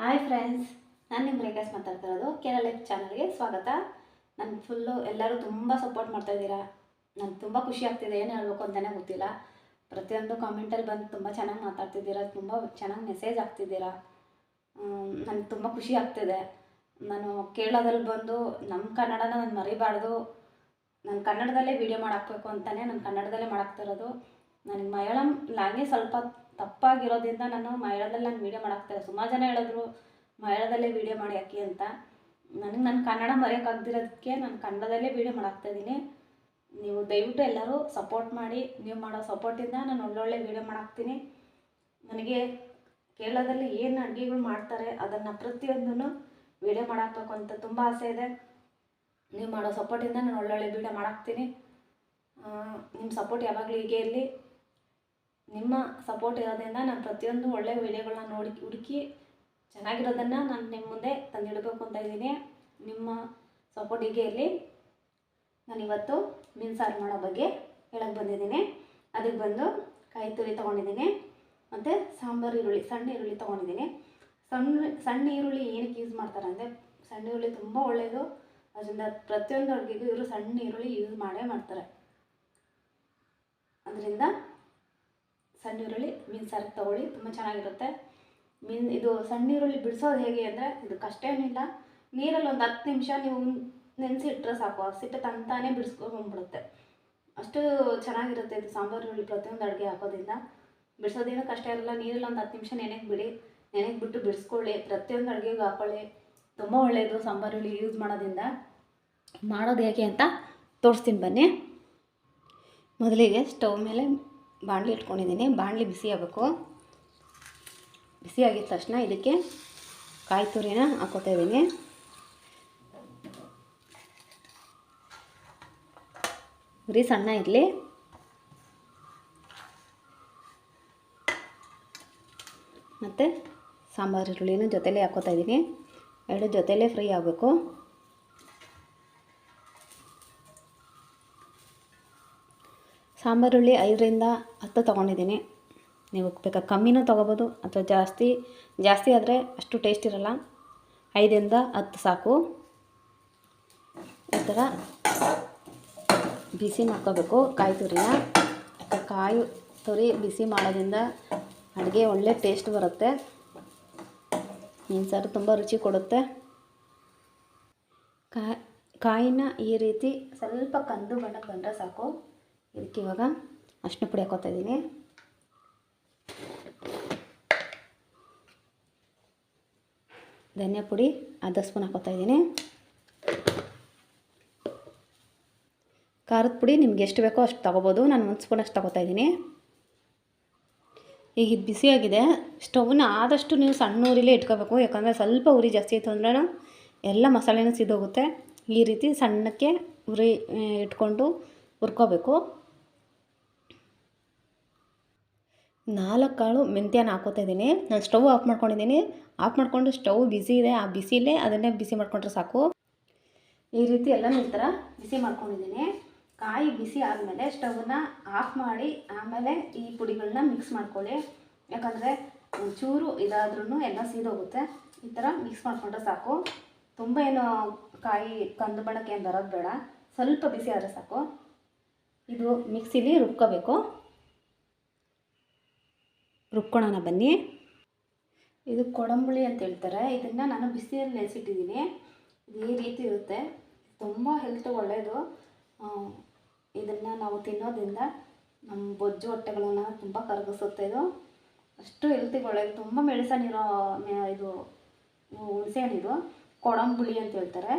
Hi friends, ನಾನು ನಿಮ್ಮ ರೇಖಾಸ್ ಮಾತಾಡ್ತಾ ಇರೋದು ಕೇರಳ ಲೈಫ್ ಚಾನಲ್ಗೆ ಸ್ವಾಗತ. ನಾನು ಫುಲ್ಲು ಎಲ್ಲರೂ ತುಂಬ ಸಪೋರ್ಟ್ ಮಾಡ್ತಾ ಇದ್ದೀರಾ. ನನಗೆ ತುಂಬ ಖುಷಿ ಆಗ್ತಿದೆ, ಏನು ಹೇಳಬೇಕು ಅಂತಲೇ ಗೊತ್ತಿಲ್ಲ. ಪ್ರತಿಯೊಂದು ಕಾಮೆಂಟಲ್ಲಿ ಬಂದು ತುಂಬ ಚೆನ್ನಾಗಿ ಮಾತಾಡ್ತಿದ್ದೀರಾ, ತುಂಬ ಚೆನ್ನಾಗಿ ಮೆಸೇಜ್ ಆಗ್ತಿದ್ದೀರಾ ನನಗೆ ತುಂಬ ಖುಷಿ ಆಗ್ತಿದೆ. ನಾನು ಕೇರಳದಲ್ಲಿ ಬಂದು ನಮ್ಮ ಕನ್ನಡನ ನಾನು ಮರಿಬಾರ್ದು. ನಾನು ಕನ್ನಡದಲ್ಲೇ ವೀಡಿಯೋ ಮಾಡಾಕ್ಬೇಕು ಅಂತಲೇ ನಾನು ಕನ್ನಡದಲ್ಲೇ ಮಾಡಾಕ್ತಿರೋದು ನನಗೆ ಮಲಯಾಳಂ ಲ್ಯಾಂಗ್ವೇಜ್ ಸ್ವಲ್ಪ ತಪ್ಪಾಗಿರೋದ್ರಿಂದ ನಾನು ಮಲಯಾಳದಲ್ಲಿ ನಾನು ವೀಡಿಯೋ ಮಾಡಾಕ್ತಾರೆ ಸುಮಾರು ಜನ ಹೇಳಿದ್ರು, ಮಲಯಾಳದಲ್ಲೇ ವೀಡಿಯೋ ಮಾಡಿ ಹಾಕಿ ಅಂತ. ನನಗೆ ನನ್ನ ಕನ್ನಡ ಮರೆಯೋಕ್ಕಾಗ್ದಿರೋದಕ್ಕೆ ನಾನು ಕನ್ನಡದಲ್ಲೇ ವೀಡಿಯೋ ಮಾಡಾಕ್ತಾಯಿದ್ದೀನಿ ನೀವು ದಯವಿಟ್ಟು ಎಲ್ಲರೂ ಸಪೋರ್ಟ್ ಮಾಡಿ. ನೀವು ಮಾಡೋ ಸಪೋರ್ಟಿಂದ ನಾನು ಒಳ್ಳೊಳ್ಳೆ ವೀಡಿಯೋ ಮಾಡಾಕ್ತೀನಿ. ನನಗೆ ಕೇರಳದಲ್ಲಿ ಏನು ಅಡುಗೆಗಳು ಮಾಡ್ತಾರೆ ಅದನ್ನು ಪ್ರತಿಯೊಂದನ್ನು ವೀಡಿಯೋ ಮಾಡಾಕಬೇಕು ಅಂತ ತುಂಬ ಆಸೆ ಇದೆ. ನೀವು ಮಾಡೋ ಸಪೋರ್ಟಿಂದ ನಾನು ಒಳ್ಳೊಳ್ಳೆ ವೀಡಿಯೋ ಮಾಡಾಕ್ತೀನಿ. ನಿಮ್ಮ ಸಪೋರ್ಟ್ ಯಾವಾಗಲೂ ಹೀಗೆ ಇರಲಿ. ನಿಮ್ಮ ಸಪೋರ್ಟ್ ಇರೋದ್ರಿಂದ ನಾನು ಪ್ರತಿಯೊಂದು ಒಳ್ಳೆಯ ವೀಡಿಯೋಗಳನ್ನ ನೋಡಿ, ಹುಡುಕಿ ಚೆನ್ನಾಗಿರೋದನ್ನು ನಾನು ನಿಮ್ಮ ಮುಂದೆ ತಂದಿಡಬೇಕು ಅಂತ ಇದ್ದೀನಿ. ನಿಮ್ಮ ಸಪೋರ್ಟ್ ಹೀಗೆ ಇರಲಿ. ನಾನು ಇವತ್ತು ಮೀನು ಸಾರು ಮಾಡೋ ಬಗ್ಗೆ ಹೇಳಕ್ಕೆ ಬಂದಿದ್ದೀನಿ. ಅದಕ್ಕೆ ಬಂದು ಕಾಯಿ ತುರಿ ತೊಗೊಂಡಿದ್ದೀನಿ. ಮತ್ತು ಸಾಂಬಾರು ಈರುಳ್ಳಿ, ಸಣ್ಣ ಈರುಳ್ಳಿ ತೊಗೊಂಡಿದ್ದೀನಿ. ಸಣ್ಣ ಸಣ್ಣ ಈರುಳ್ಳಿ ಏನಕ್ಕೆ ಯೂಸ್ ಮಾಡ್ತಾರೆ ಅಂದರೆ ಸಣ್ಣ ಈರುಳ್ಳಿ ತುಂಬ ಒಳ್ಳೆಯದು ಅದರಿಂದ ಪ್ರತಿಯೊಂದು ಅಡುಗೆಗೂ ಇವರು ಸಣ್ಣ ಈರುಳ್ಳಿ ಯೂಸ್ ಮಾಡೇ ಮಾಡ್ತಾರೆ. ಅದರಿಂದ ಸಣ್ಣ ಈರುಳ್ಳಿ ಮೀನು ಸಾರು ತೊಗೊಳ್ಳಿ, ತುಂಬ ಚೆನ್ನಾಗಿರುತ್ತೆ. ಮೀನು ಇದು ಸಣ್ಣ ಈರುಳ್ಳಿ ಬಿಡಿಸೋದು ಹೇಗೆ ಅಂದರೆ ಇದು ಕಷ್ಟ ಏನಿಲ್ಲ ನೀರಲ್ಲಿ ಒಂದು ಹತ್ತು ನಿಮಿಷ ನೀವು ನೆನೆಸಿಟ್ರೆ ಸಾಕು ಹಸಿಟ್ಟು ಸಿಟ್ಟು ತಂತಾನೆ ಬಿಡಿಸ್ಕೊಂಡ್ಬಿಡುತ್ತೆ ಅಷ್ಟು ಚೆನ್ನಾಗಿರುತ್ತೆ ಇದು ಸಾಂಬಾರು ಈರುಳ್ಳಿ ಪ್ರತಿಯೊಂದು ಅಡುಗೆ ಹಾಕೋದ್ರಿಂದ. ಬಿಡಿಸೋದೇನು ಕಷ್ಟ ಇರಲ್ಲ, ನೀರಲ್ಲಿ ಒಂದು ಹತ್ತು ನಿಮಿಷ ನೆನೆಗೆ ಬಿಡಿ. ನೆನೆಗೆ ಬಿಟ್ಟು ಬಿಡಿಸ್ಕೊಳ್ಳಿ, ಪ್ರತಿಯೊಂದು ಅಡುಗೆಗೂ ಹಾಕೊಳ್ಳಿ. ತುಂಬ ಒಳ್ಳೆಯದು ಸಾಂಬಾರು ಈರುಳ್ಳಿ ಯೂಸ್ ಮಾಡೋದ್ರಿಂದ. ಮಾಡೋದು ಹೇಗೆ ಅಂತ ತೋರಿಸ್ತೀನಿ ಬನ್ನಿ. ಮೊದಲಿಗೆ ಸ್ಟವ್ ಮೇಲೆ ಬಾಣಲಿ ಇಟ್ಕೊಂಡಿದ್ದೀನಿ. ಬಾಣಲಿ ಬಿಸಿ ಆಗಬೇಕು. ಬಿಸಿ ಆಗಿದ ತಕ್ಷಣ ಇದಕ್ಕೆ ಕಾಯಿ ತುರಿನ ಹಾಕೋತಾ ಇದ್ದೀನಿ. ಉರಿ ಸಣ್ಣ ಇರಲಿ. ಮತ್ತು ಸಾಂಬಾರು, ಈರುಳ್ಳಿನೂ ಜೊತೆಲೇ ಹಾಕೋತಾ ಇದ್ದೀನಿ. ಎರಡು ಜೊತೆಲೇ ಫ್ರೈ ಆಗಬೇಕು. ಸಾಂಬಾರುಳ್ಳಿ ಐದರಿಂದ ಹತ್ತು ತೊಗೊಂಡಿದ್ದೀನಿ. ನೀವು ಬೇಕಾ ಕಮ್ಮಿನೂ ತೊಗೋಬೋದು ಅಥವಾ ಜಾಸ್ತಿ ಜಾಸ್ತಿ ಆದರೆ ಅಷ್ಟು ಟೇಸ್ಟ್ ಇರಲ್ಲ. ಐದರಿಂದ ಹತ್ತು ಸಾಕು. ಈ ಥರ ಬಿಸಿ ಮಾಡ್ಕೋಬೇಕು ಕಾಯಿ ತುರಿನ. ಕಾಯಿ ತುರಿ ಬಿಸಿ ಮಾಡೋದ್ರಿಂದ ಅಡುಗೆ ಒಳ್ಳೆ ಟೇಸ್ಟ್ ಬರುತ್ತೆ. ಮೀನು ಸಾರು ತುಂಬ ರುಚಿ ಕೊಡುತ್ತೆ. ಕಾಯಿ ಕಾಯಿನ ಈ ರೀತಿ ಸ್ವಲ್ಪ ಕಂದು ಬಣ್ಣಕ್ಕೆ ಬಂದರೆ ಸಾಕು. ಇದಕ್ಕೆ ಇವಾಗ ಅರ್ಶಿನ ಪುಡಿ ಹಾಕೋತಾ ಇದ್ದೀನಿ. ಧನಿಯಾ ಪುಡಿ, ಅರ್ಧ ಸ್ಪೂನ್ ಹಾಕೋತಾ ಇದ್ದೀನಿ. ಖಾರದ ಪುಡಿ ನಿಮ್ಗೆ ಎಷ್ಟು ಬೇಕೋ ಅಷ್ಟು ತೊಗೋಬೋದು. ನಾನು ಒಂದು ಸ್ಪೂನ್ ಅಷ್ಟು ತೊಗೋತಾ ಇದ್ದೀನಿ. ಈಗ ಇದು ಬಿಸಿಯಾಗಿದೆ ಸ್ಟವ್ನ ಆದಷ್ಟು ನೀವು ಸಣ್ಣ ಉರಿಲೇ ಇಟ್ಕೋಬೇಕು. ಯಾಕಂದರೆ ಸ್ವಲ್ಪ ಉರಿ ಜಾಸ್ತಿ ಆಯಿತು ಅಂದ್ರೆ ಎಲ್ಲ ಮಸಾಲೆನೂ ಸಿದೋಗುತ್ತೆ. ಈ ರೀತಿ ಸಣ್ಣಕ್ಕೆ ಉರಿ ಇಟ್ಕೊಂಡು ಹುರ್ಕೋಬೇಕು. ನಾಲ್ಕು ಕಾಳು ಮೆಂತ್ಯನ ಹಾಕೋತಾ ಇದ್ದೀನಿ. ನಾನು ಸ್ಟವ್ ಆಫ್ ಮಾಡ್ಕೊಂಡಿದ್ದೀನಿ. ಆಫ್ ಮಾಡಿಕೊಂಡು ಸ್ಟವ್ ಬಿಸಿ ಇದೆ. ಆ ಬಿಸಿಲೇ ಅದನ್ನೇ ಬಿಸಿ ಮಾಡ್ಕೊಂಡ್ರೆ ಸಾಕು. ಈ ರೀತಿ ಎಲ್ಲ ಈ ಥರ ಬಿಸಿ ಮಾಡ್ಕೊಂಡಿದ್ದೀನಿ. ಕಾಯಿ ಬಿಸಿ ಆದಮೇಲೆ ಸ್ಟವ್ನ ಆಫ್ ಮಾಡಿ ಆಮೇಲೆ ಈ ಪುಡಿಗಳನ್ನ ಮಿಕ್ಸ್ ಮಾಡ್ಕೊಳ್ಳಿ. ಯಾಕಂದರೆ ಚೂರು ಇದಾದ್ರೂ ಎಲ್ಲ ಸೀದೋಗುತ್ತೆ. ಈ ಥರ ಮಿಕ್ಸ್ ಮಾಡಿಕೊಂಡ್ರೆ ಸಾಕು. ತುಂಬ ಏನು ಕಾಯಿ ಕಂದು ಬಣ್ಣಕ್ಕೆ ಏನು ಬರೋದು ಬೇಡ. ಸ್ವಲ್ಪ ಬಿಸಿ ಆದರೆ ಸಾಕು. ಇದು ಮಿಕ್ಸಿಲಿ ರುಬ್ಕೋಬೇಕು. ರುಬ್ಕೊಳ್ಳೋಣ ಬನ್ನಿ. ಇದು ಕೊಡಂಬುಳಿ ಅಂತ ಹೇಳ್ತಾರೆ. ಇದನ್ನು ನಾನು ಬಿಸಿಯಲ್ಲಿ ನೆನೆಸಿಟ್ಟಿದ್ದೀನಿ ಇದು ಈ ರೀತಿ ಇರುತ್ತೆ. ತುಂಬ ಹೆಲ್ತ್ ಒಳ್ಳೆಯದು ಇದನ್ನು ನಾವು ತಿನ್ನೋದ್ರಿಂದ ನಮ್ಮ ಬೊಜ್ಜು ಹೊಟ್ಟೆಗಳನ್ನು ತುಂಬ ಕರಗಿಸುತ್ತೆ ಇದು. ಅಷ್ಟು ಹೆಲ್ತಿಗೆ ಒಳ್ಳೆಯದು ತುಂಬ ಮೆಡಿಸನ್ ಇರೋ ಇದು ಹುಣಸೆಹಣ್ಣಿದು ಕೊಡಂಬುಳಿ ಅಂತ ಹೇಳ್ತಾರೆ.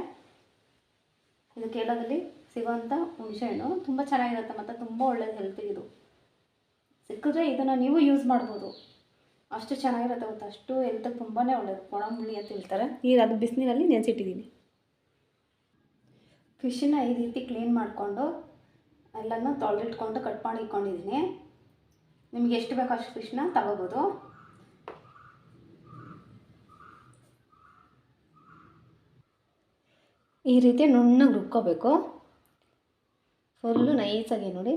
ಇದು ಕೇರಳದಲ್ಲಿ ಸಿಗೋವಂಥ ಹುಣಸೆಹಣ್ಣು. ತುಂಬ ಚೆನ್ನಾಗಿರುತ್ತೆ ಮತ್ತು ತುಂಬ ಒಳ್ಳೆಯದು ಹೆಲ್ತಿಗೆ ಇದು. ಸಿಕ್ಕಿದ್ರೆ ಇದನ್ನು ನೀವು ಯೂಸ್ ಮಾಡ್ಬೋದು. ಅಷ್ಟು ಚೆನ್ನಾಗಿರುತ್ತೆ ಗೊತ್ತಾ? ಅಷ್ಟು ಎಂತ ತುಂಬಾ ಒಳ್ಳೆಯದು ಕೊಳಂಬುಳಿ ಅಂತ ಹೇಳ್ತಾರೆ. ನೀರು ಅದು ಬಿಸಿನೀರಲ್ಲಿ ನೆನೆಸಿಟ್ಟಿದ್ದೀನಿ ಫಿಶನ್ನ ಈ ರೀತಿ ಕ್ಲೀನ್ ಮಾಡಿಕೊಂಡು ಎಲ್ಲನೂ ತೊಳೆದಿಟ್ಕೊಂಡು ಕಟ್ ಮಾಡಿ ಇಟ್ಕೊಂಡಿದ್ದೀನಿ. ನಿಮ್ಗೆ ಎಷ್ಟು ಬೇಕೋ ಅಷ್ಟು ಫಿಶ್ನ ತಗೋಬೋದು. ಈ ರೀತಿ ನುಣ್ಣಗೆ ರುಬ್ಕೋಬೇಕು. ಫುಲ್ಲು ನೈಸಾಗಿ ನೋಡಿ.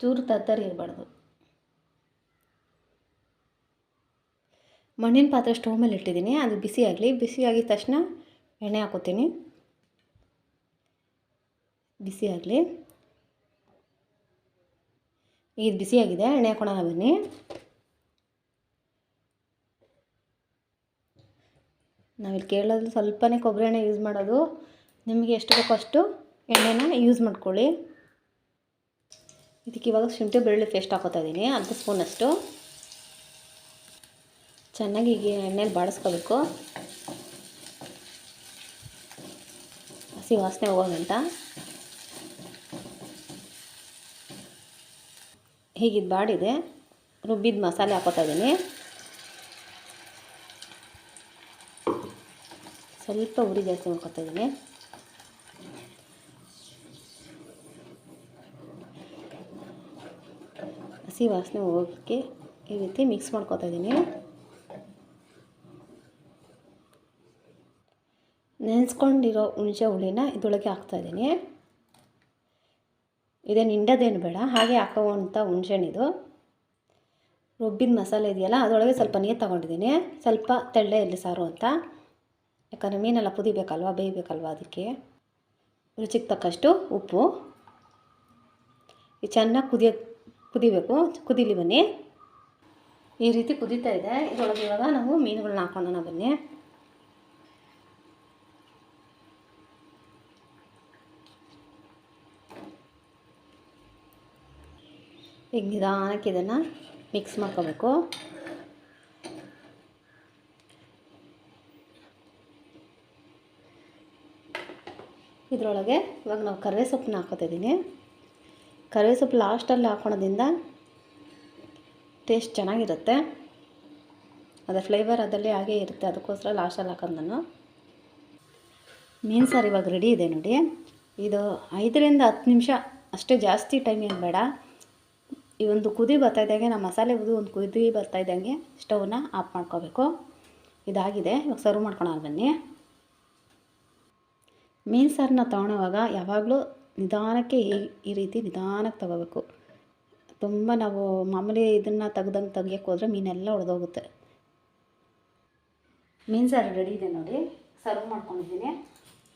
ಚೂರು ತತ್ತರಿ ಇರಬಾರ್ದು. ಮಣ್ಣಿನ ಪಾತ್ರೆ ಸ್ಟವ್ ಮೇಲೆ ಇಟ್ಟಿದ್ದೀನಿ, ಅದು ಬಿಸಿ ಆಗಲಿ. ಬಿಸಿ ಆಗಿದ ತಕ್ಷಣ ಎಣ್ಣೆ ಹಾಕೋತೀನಿ. ಬಿಸಿ ಆಗಲಿ. ಇದು ಬಿಸಿಯಾಗಿದೆ ಎಣ್ಣೆ ಹಾಕೋಣ ಬನ್ನಿ. ನಾವಿಲ್ಲಿ ಕೇಳೋದು ಸ್ವಲ್ಪನೇ ಕೊಬ್ಬರಿ ಎಣ್ಣೆ ಯೂಸ್ ಮಾಡೋದು. ನಿಮಗೆ ಎಷ್ಟು ಬೇಕೋ ಅಷ್ಟು ಎಣ್ಣೆನ ಯೂಸ್ ಮಾಡ್ಕೊಳ್ಳಿ. ಇದಕ್ಕೆ ಇವಾಗ ಶುಂಠಿ ಬೆಳ್ಳುಳ್ಳಿ ಪೇಸ್ಟ್ ಹಾಕೋತಾ ಇದ್ದೀನಿ ಅರ್ಧ ಸ್ಪೂನಷ್ಟು ಚೆನ್ನಾಗಿ ಈಗ ಎಣ್ಣೆಲಿ ಬಾಡಿಸ್ಕೋಬೇಕು. ಹಸಿ ವಾಸನೆ ಹೋಗೋಗಂಟ ಹೀಗಿದು ಬಾಡಿದೆ. ರುಬ್ಬಿದ ಮಸಾಲೆ ಹಾಕೋತಾ ಇದ್ದೀನಿ ಸ್ವಲ್ಪ ಉರಿ ಜಾಸ್ತಿ ಮಾಡ್ಕೊತಾ ಇದ್ದೀನಿ ಹಸಿ ವಾಸನೆ ಹೋಗೋಕ್ಕೆ ಈ ರೀತಿ ಮಿಕ್ಸ್ ಮಾಡ್ಕೊತಾ ಇದ್ದೀನಿ. ನೆನೆಸ್ಕೊಂಡಿರೋ ಹುಣಸೆ ಹುಳಿನ ಇದರೊಳಗೆ ಹಾಕ್ತಾಯಿದ್ದೀನಿ ಇದೇನು ಹಿಂಡೋದೇನು ಬೇಡ, ಹಾಗೆ ಹಾಕೋವಂಥ ಇದು. ರುಬ್ಬಿದ ಮಸಾಲೆ ಇದೆಯಲ್ಲ, ಅದರೊಳಗೆ ಸ್ವಲ್ಪ ನೀರು ತೊಗೊಂಡಿದ್ದೀನಿ. ಸ್ವಲ್ಪ ತೆಳ್ಳೆ ಇರಲಿ ಸಾರು ಅಂತ. ಯಾಕಂದರೆ ಮೀನೆಲ್ಲ ಕುದಿಬೇಕಲ್ವ, ಬೇಯಬೇಕಲ್ವ ಅದಕ್ಕೆ. ರುಚಿಗೆ ತಕ್ಕಷ್ಟು ಉಪ್ಪು. ಚೆನ್ನಾಗಿ ಕುದಿಯೋ ಕುದಿಬೇಕು. ಕುದೀಲಿ ಬನ್ನಿ. ಈ ರೀತಿ ಕುದೀತಾ ಇದೆ. ಇದರೊಳಗೆ ಇವಾಗ ನಾವು ಮೀನುಗಳನ್ನ ಹಾಕೋಣ ಬನ್ನಿ. ಈಗ ನಿಧಾನಕ್ಕೆ ಇದನ್ನು ಮಿಕ್ಸ್ ಮಾಡ್ಕೋಬೇಕು. ಇದರೊಳಗೆ ಇವಾಗ ನಾವು ಕರಿವೆ ಸೊಪ್ಪನ್ನ ಹಾಕೋತಿದ್ದೀನಿ ಕರಿವೆ ಸೊಪ್ಪು ಲಾಸ್ಟಲ್ಲಿ ಹಾಕೊಳೋದ್ರಿಂದ ಟೇಸ್ಟ್ ಚೆನ್ನಾಗಿರುತ್ತೆ. ಅದರ ಫ್ಲೇವರ್ ಅದರಲ್ಲಿ ಹಾಗೇ ಇರುತ್ತೆ. ಅದಕ್ಕೋಸ್ಕರ ಲಾಸ್ಟಲ್ಲಿ ಹಾಕೋದು ನಾನು. ಮೀನು ಸಾರು ಇವಾಗ ರೆಡಿ ಇದೆ ನೋಡಿ. ಇದು ಐದರಿಂದ ಹತ್ತು ನಿಮಿಷ ಅಷ್ಟೇ ಜಾಸ್ತಿ ಟೈಮ್ ಏನು ಬೇಡ. ಈ ಒಂದು ಕುದಿ ಬರ್ತಾ ಇದ್ದಂಗೆ ನಾವು ಮಸಾಲೆ ಉದು ಒಂದು ಕುದಿ ಬರ್ತಾ ಇದ್ದಂಗೆ ಸ್ಟವ್ನ ಆಫ್ ಮಾಡ್ಕೋಬೇಕು. ಇದಾಗಿದೆ. ಇವಾಗ ಸರ್ವ್ ಮಾಡ್ಕೊಳೋಣ ಬನ್ನಿ. ಮೀನು ಸಾರನ್ನ ತೊಗೊಳೋವಾಗ ಯಾವಾಗಲೂ ನಿಧಾನಕ್ಕೆ ಈ ರೀತಿ ನಿಧಾನಕ್ಕೆ ತಗೋಬೇಕು. ತುಂಬ ನಾವು ಮಾಮೂಲಿ ಇದನ್ನು ತೆಗ್ದಂಗೆ ತೆಗಿಯೋಕ್ಕೆ ಹೋದರೆ ಮೀನೆಲ್ಲ ಒಡೆದೋಗುತ್ತೆ ಮೀನು ಸಾರು ರೆಡಿ ಇದೆ ನೋಡಿ. ಸರ್ವ್ ಮಾಡ್ಕೊಂಡಿದ್ದೀನಿ.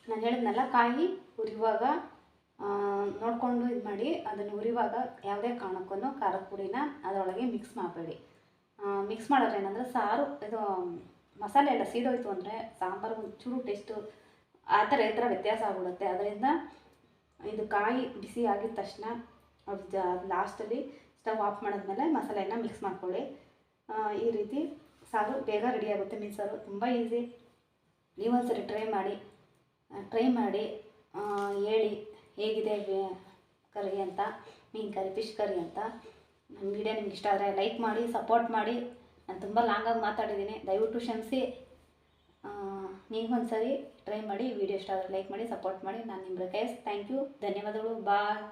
ನಾನು ಹೇಳಿದ್ನಲ್ಲ, ಕಾಯಿ ಉರಿವಾಗ ನೋಡಿಕೊಂಡು ಇದು ಮಾಡಿ, ಅದನ್ನು ಉರಿವಾಗ ಯಾವುದೇ ಕಾರಣಕ್ಕೂ ಖಾರದ ಪುಡಿನ ಅದರೊಳಗೆ ಮಿಕ್ಸ್ ಮಾಡಬೇಡಿ. ಮಿಕ್ಸ್ ಮಾಡಿದ್ರೆ ಏನಂದರೆ ಸಾರು, ಇದು ಮಸಾಲೆ ಎಲ್ಲ ಸೀದೋಯ್ತು ಅಂದರೆ ಸಾಂಬಾರು ಒಂಚೂರು ಟೇಸ್ಟು ಆ ಥರ ಈ ಥರ ವ್ಯತ್ಯಾಸ ಆಗ್ಬಿಡುತ್ತೆ. ಅದರಿಂದ ಇದು ಕಾಯಿ ಬಿಸಿ ಆಗಿದ ತಕ್ಷಣ ಲಾಸ್ಟಲ್ಲಿ ಸ್ಟವ್ ಆಫ್ ಮಾಡಿದ್ಮೇಲೆ ಮಸಾಲೆನ ಮಿಕ್ಸ್ ಮಾಡ್ಕೊಳ್ಳಿ. ಈ ರೀತಿ ಸಾರು ಬೇಗ ರೆಡಿ ಆಗುತ್ತೆ ಮೀನು ಸಾರು. ತುಂಬ ಈಸಿ ನೀವೊಂದ್ಸರಿ ಟ್ರೈ ಮಾಡಿ. ಟ್ರೈ ಮಾಡಿ. ಹೇಳಿ ಹೇಗಿದೆ ಕರಿ ಅಂತ, ಮೀನು ಕರಿ ಫಿಶ್ ಕರಿ ಅಂತ. ನನ್ನ ವಿಡಿಯೋ ನಿಮ್ಗೆ ಇಷ್ಟ ಆದರೆ ಲೈಕ್ ಮಾಡಿ ಸಪೋರ್ಟ್ ಮಾಡಿ. ನಾನು ತುಂಬ ಲಾಂಗಾಗಿ ಮಾತಾಡಿದ್ದೀನಿ ದಯವಿಟ್ಟು ಕ್ಷಮಿಸಿ. ನೀವೊಂದು ಸರಿ ಟ್ರೈ ಮಾಡಿ ವಿಡಿಯೋ ಇಷ್ಟ ಆದರೆ ಲೈಕ್ ಮಾಡಿ ಸಪೋರ್ಟ್ ಮಾಡಿ. ನಾನು ನಿಮ್ಮ ರಿಕ್ವೆಸ್ಟ್ ಥ್ಯಾಂಕ್ ಯು ಧನ್ಯವಾದಗಳು. ಬಾಯ್